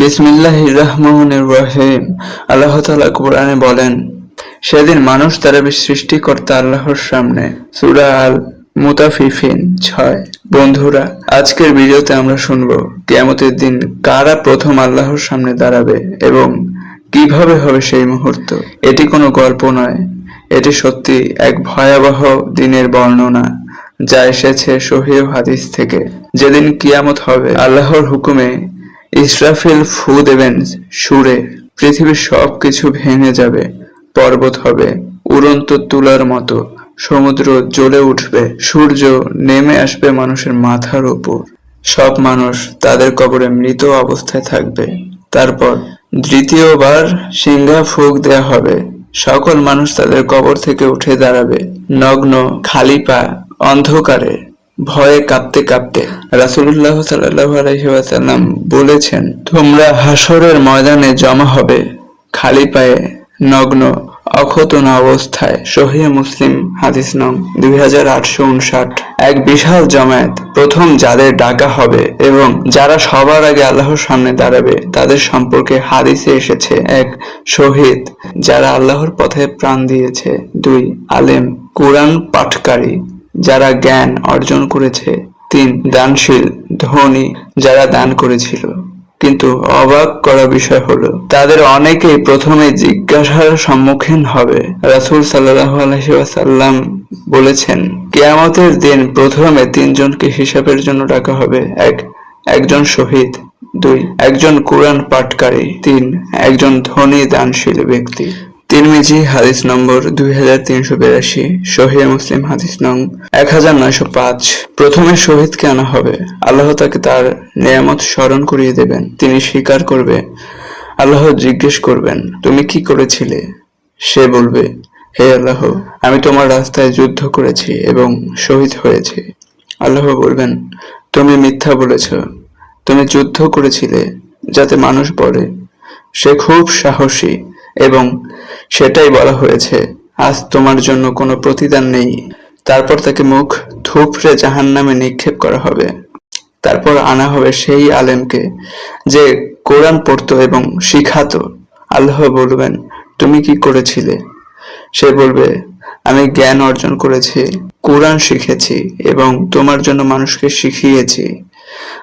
বিসমিল্লাহ রহমানির রহিম। আল্লাহ কোরআনে বলেন, সেদিন মানুষ তারা সৃষ্টিকর্তা আল্লাহর সামনে। সূরা আল মুতাফিফিন ছয়। বন্ধুরা, আজকের ভিডিওতে আমরা শুনব, কিয়ামতের দিন কারা প্রথম আল্লাহর সামনে দাঁড়াবে এবং কীভাবে হবে সেই মুহূর্ত। এটি কোনো গল্প নয়, এটি সত্যি এক ভয়াবহ দিনের বর্ণনা যা এসেছে সহিহ হাদিস থেকে। যেদিন কিয়ামত হবে, আল্লাহর হুকুমে ইসরাফিল ফু দেবেন সুরে, পৃথিবীর সব কিছু ভেঙে যাবে, পর্বত হবে উড়ন্ত তুলার মতো, সমুদ্র জ্বলে উঠবে, সূর্য নেমে আসবে মানুষের মাথার উপর। সব মানুষ তাদের কবরে মৃত অবস্থায় থাকবে। তারপর দ্বিতীয়বার সিংহা ফুক দেয়া হবে। সকল মানুষ তাদের কবর থেকে উঠে দাঁড়াবে। নগ্ন, খালি পা, অন্ধকারে। ভয়ে কাঁপতে কাঁপতে রাসুল্লাহ আলাইহি বলেছেন, তোমরা হাসরের ময়দানে জমা হবে, খালি পায়ে নগ্ন, অক্ষতন অবস্থায়। সহিহ মুসলিম, হাদিস নং দুই এক বিশাল জমায়েত, প্রথম যাদের ডাকা হবে এবং যারা সবার আগে আল্লাহর সামনে দাঁড়াবে, তাদের সম্পর্কে হাদিসে এসেছে এক শহীদ, যারা আল্লাহর পথে প্রাণ দিয়েছে। দুই, আলেম, কোরআন পাঠকারী। যারা জ্ঞান অর্জন করেছে, তিন দানশীল ধনী যারা দান করেছিল। কিন্তু অবাক করা বিষয় হলো, তাদের অনেকেই প্রথমে জিজ্ঞাসার সম্মুখীন হবে। রাসূল সাল্লাল্লাহু আলাইহি ওয়াসাল্লাম বলেছেন, কেয়ামতের দিন প্রথমে তিনজনকে হিসাবের জন্য ডাকা হবে। এক, একজন শহীদ। দুই, একজন কোরআন পাঠকারী। তিন, একজন ধনী দানশীল ব্যক্তি। তিরমিজি, হাদিস নম্বর দুই হাজার তিনশো বিরাশি, শহীদ মুসলিম হাদিস নং এক হাজার নয়শো পাঁচ। প্রথমে শহীদকে আনা হবে। আল্লাহ তাকে তার নিয়ামত স্মরণ করিয়ে দেবেন। তিনি স্বীকার করবে। আল্লাহ জিজ্ঞেস করবেন, তুমি কি করেছিলে? সে বলবে, হে আল্লাহ, আমি তোমার রাস্তায় যুদ্ধ করেছি এবং শহীদ হয়েছি। আল্লাহ বলবেন, তুমি মিথ্যা বলেছ। তুমি যুদ্ধ করেছিলে যাতে মানুষ বলে সে খুব সাহসী। এবং সেটাই বলা হয়েছে, আজ তোমার জন্য কোনো প্রতিদান নেই। তারপর তাকে মুখ থুপড়ে জাহান নামে নিক্ষেপ করা হবে। তারপর আনা হবে সেই আলেমকে যে কোরআন পড়তো এবং শিখাতো। আল্লাহ বলবেন, তুমি কি করেছিলে? সে বলবে, আমি জ্ঞান অর্জন করেছি, কোরআন শিখেছি এবং তোমার জন্য মানুষকে শিখিয়েছি।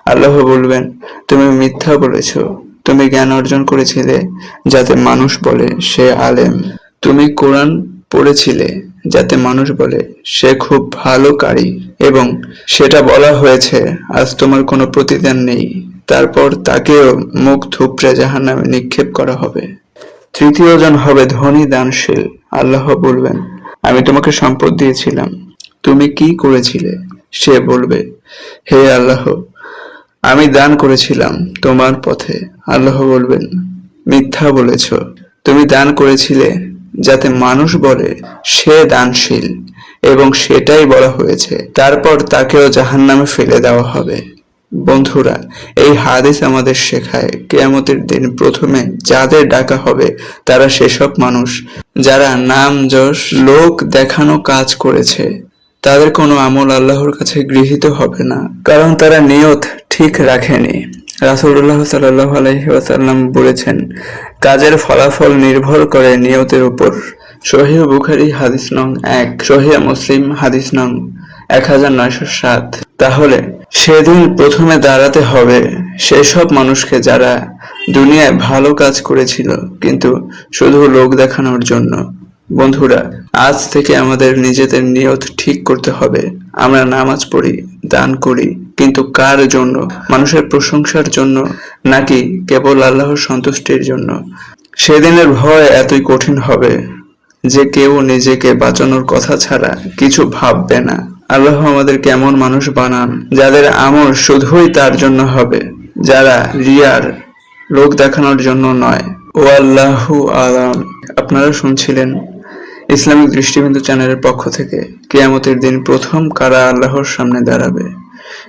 আল্লাহ বলবেন, তুমি মিথ্যা বলেছ তুমি জ্ঞান অর্জন করেছিলে, যাতে মানুষ বলে, সে আলেম। তুমি কোরআন পড়েছিলে, যাতে মানুষ বলে, সে খুব ভালো কারি। এবং সেটা বলা হয়েছে, আজ তোমার কোনো প্রতিদান নেই। তারপর তাকেও মুখ থুপড়ে জাহান নামে নিক্ষেপ করা হবে। তৃতীয় জন হবে ধনী, দানশীল। আল্লাহ বলবেন, আমি তোমাকে সম্পদ দিয়েছিলাম। তুমি কি করেছিলে? সে বলবে, হে আল্লাহ আমি দান করেছিলাম তোমার পথে। আল্লাহ বলবেন, মিথ্যা বলেছ। তুমি দান করেছিলে যাতে মানুষ বলে, সে দানশীল। এবং সেটাই বলা হয়েছে। তারপর তাকেও জাহান্নামে ফেলে দেওয়া হবে। বন্ধুরা, এই হাদিস আমাদের শেখায়, কেয়ামতের দিন প্রথমে যাদের ডাকা হবে, তারা সেসব মানুষ যারা নাম যশ, লোক দেখানো কাজ করেছে। তাদের কোনো আমল আল্লাহর কাছে গৃহীত হবে না, কারণ তারা নিয়ত ঠিক রাখেনি। রাসূলুল্লাহ সাল্লাল্লাহু আলাইহি ওয়াসাল্লাম বলেছেন, কাজের ফলাফল নির্ভর করে নিয়তের উপর। সহিহ বুখারি হাদিস নং এক, সহিহ মুসলিম হাদিস নং এক হাজার নয়শো সাত। তাহলে, সেদিন প্রথমে দাঁড়াতে হবে সেসব মানুষকে যারা দুনিয়ায় ভালো কাজ করেছিল, কিন্তু শুধু লোক দেখানোর জন্য। বন্ধুরা, আজ থেকে আমাদের নিজেদের নিয়ত ঠিক করতে হবে। আমরা নামাজ পড়ি, দান করি, কিন্তু কার জন্য? মানুষের প্রশংসার জন্য, নাকি কেবল আল্লাহর সন্তুষ্টির জন্য? সেদিনের ভয় এতই কঠিন হবে যে কেউ নিজেকে বাঁচানোর কথা ছাড়া কিছু ভাববে না। আল্লাহ আমাদের কেমন মানুষ বানান, যাদের আমল শুধুই তার জন্য হবে, যারা রিয়ার লোক দেখানোর জন্য নয়। ও আল্লাহু আলাম। আপনারা শুনছিলেন ইসলামিক দৃষ্টিবিন্দু চ্যানেলের পক্ষ থেকে কেয়ামতের দিন প্রথম কারা আল্লাহর সামনে দাঁড়াবে?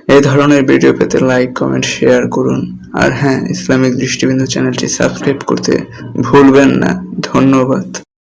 এই ধরনের ভিডিও পেতে লাইক কমেন্ট শেয়ার করুন। আর হ্যাঁ ইসলামিক দৃষ্টিবিন্দু চ্যানেলটি সাবস্ক্রাইব করতে ভুলবেন না। ধন্যবাদ।